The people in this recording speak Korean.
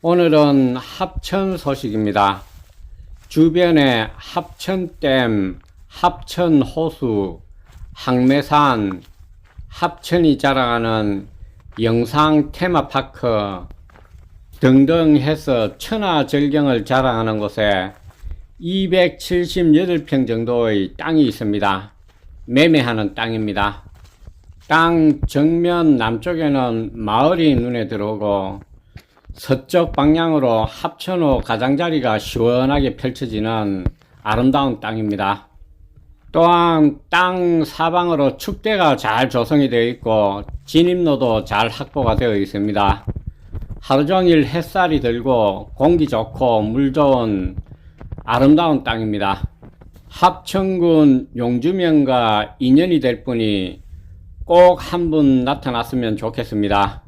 오늘은 합천 소식입니다. 주변에 합천댐, 합천호수, 항매산, 합천이 자랑하는 영상 테마파크 등등 해서 천하 절경을 자랑하는 곳에 278평 정도의 땅이 있습니다. 매매하는 땅입니다. 땅 정면 남쪽에는 마을이 눈에 들어오고 서쪽 방향으로 합천호 가장자리가 시원하게 펼쳐지는 아름다운 땅입니다. 또한 땅 사방으로 축대가 잘 조성이 되어 있고 진입로도 잘 확보가 되어 있습니다. 하루 종일 햇살이 들고 공기 좋고 물 좋은 아름다운 땅입니다. 합천군 용주명과 인연이 될 분이 꼭 한 분 나타났으면 좋겠습니다.